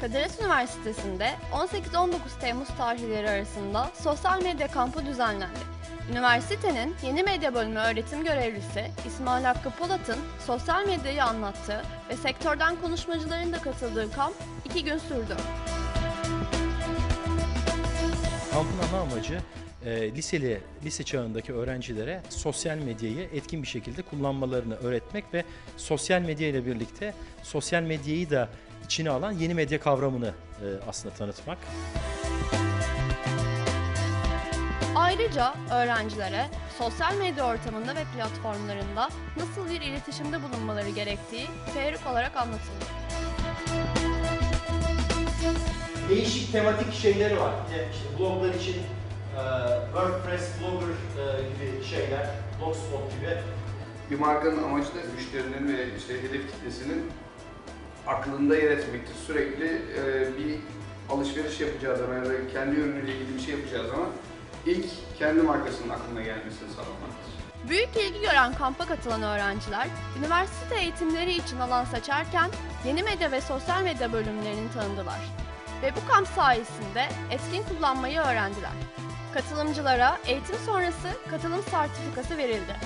Kadir Has Üniversitesi'nde 18-19 Temmuz tarihleri arasında sosyal medya kampı düzenlendi. Üniversitenin yeni medya bölümü öğretim görevlisi İsmail Hakkı Polat'ın sosyal medyayı anlattığı ve sektörden konuşmacıların da katıldığı kamp iki gün sürdü. Kampın ana amacı e, liseli, lise çağındaki öğrencilere sosyal medyayı etkin bir şekilde kullanmalarını öğretmek ve sosyal medya ile birlikte sosyal medyayı da içine alan yeni medya kavramını e, aslında tanıtmak. Ayrıca öğrencilere sosyal medya ortamında ve platformlarında nasıl bir iletişimde bulunmaları gerektiği teorik olarak anlatıldı. Değişik tematik şeyleri var. İşte bloglar için WordPress, Blogger e, gibi şeyler, Blogspot gibi Bir markanın amacı da müşterinin ve işte hedef kitlesinin aklında yer etmektir. Sürekli e, bir alışveriş yapacağı zaman ya da kendi ürünüyle ilgili bir şey yapacağı zaman ilk kendi markasının aklına gelmesini sağlamaktır. Büyük ilgi gören kampa katılan öğrenciler, üniversite eğitimleri için alan seçerken yeni medya ve sosyal medya bölümlerini tanıdılar. Ve bu kamp sayesinde etkin kullanmayı öğrendiler. Katılımcılara eğitim sonrası katılım sertifikası verildi.